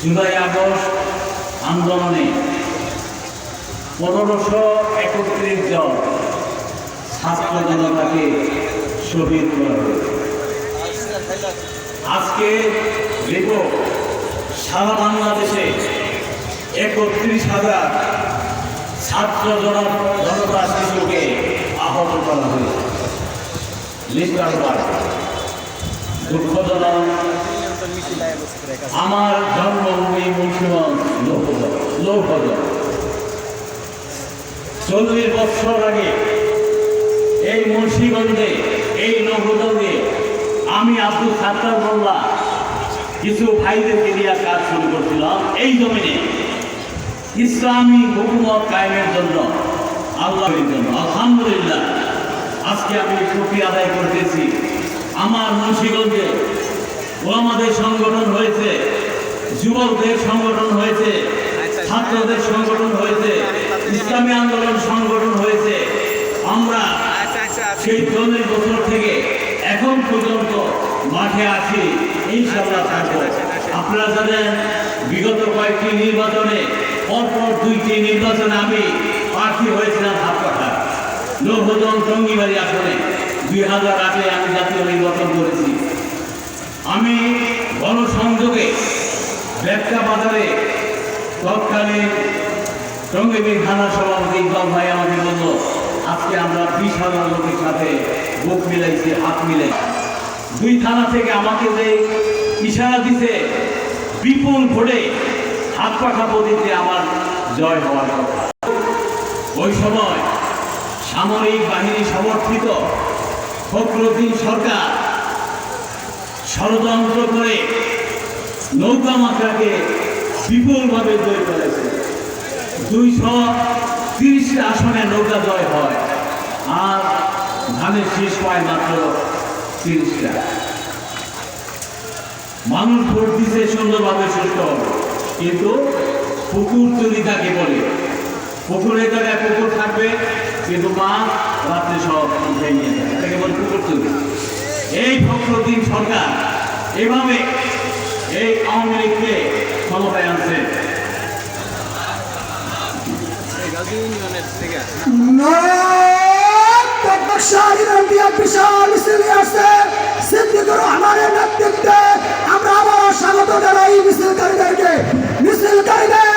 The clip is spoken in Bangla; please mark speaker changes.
Speaker 1: জুলাই আগস্ট আন্দোলনে পনেরোশো একত্রিশ জন ছাত্র জনতাকে শহীদ করা আজকে দেখো সারা বাংলাদেশে একত্রিশ হাজার ছাত্র জন জনতা শিশুকে আহত করা হয়েছে। লিস্টার দুঃখজনক আমার জন্মভূমি লৌহজল চল্লিশ বছর আগে এই মুন্সিগঞ্জে, এই লৌহজলে আমি আব্দুল সাত্তার মোল্লা কিছু ভাইদেরকে নিয়ে কাজ শুরু করছিলাম। এই জমিনে ইসলামী হুকুমত কায়েমের জন্য, আল্লাহের জন্য। আলহামদুলিল্লাহ, আজকে আমি ছুটি আদায় করতেছি। আমার মুন্সিগঞ্জে ওলামাদের সংগঠন হয়েছে যুবকদের সংগঠন হয়েছে, ছাত্রদের সংগঠন হয়েছে, ইসলামী আন্দোলন সংগঠন হয়েছে। আমরা সেই চল্লিশ বছর থেকে এখন পর্যন্ত মাঠে আছি ইনশাল্লাহ থাকব। আপনারা জানেন, বিগত কয়েকটি নির্বাচনে, পরপর দুইটি নির্বাচনে আমি প্রার্থী হয়েছিলাম হাতপাঠা লৌহজন টঙ্গিবাড়ি আসনে, দুই হাজার আটে আমি জাতীয় নির্বাচন করেছি। টঙ্গিবির থানা সভাপতি ইকবাল ভাই আমাকে বলল, আজকে আমরা বিশ হাজার লোকের সাথে বুক মিলাইছি, হাত মিলাই দুই থানা থেকে আমাকে যে ইশারা দিছে, বিপুল ভোটে হাত পাখা পদ্ধতিতে আমার জয় হওয়ার কথা। ওই সময় সামরিক বাহিনী সমর্থিত ফখরুদ্দিন সরকার ষড়যন্ত্র করে নৌকা মাত্রাকে বিপুলভাবে জয় করেছে। দুইশো তিরিশটা আসনে নৌকা জয় হয়। আর ধানের শেষ পায় মাত্র তিরিশটা। মানুষ ভোট দিছে সুন্দরভাবে সুস্থ কিন্তু পুকুর চুরি তাকে বলে? পুকুরে জায়গায় পুকুর থাকবে, কিন্তু মাছ রাত্রে সব উঠে নিয়ে যাবে এটাকে বলে পুকুর চুরি এই ফখরুদ্দিন সরকার এভাবে এই আওয়ামী লীগকে
Speaker 2: আমরা আবার স্বাগত জানাই মিছিলকারীদেরকে। মিছিলকারীদের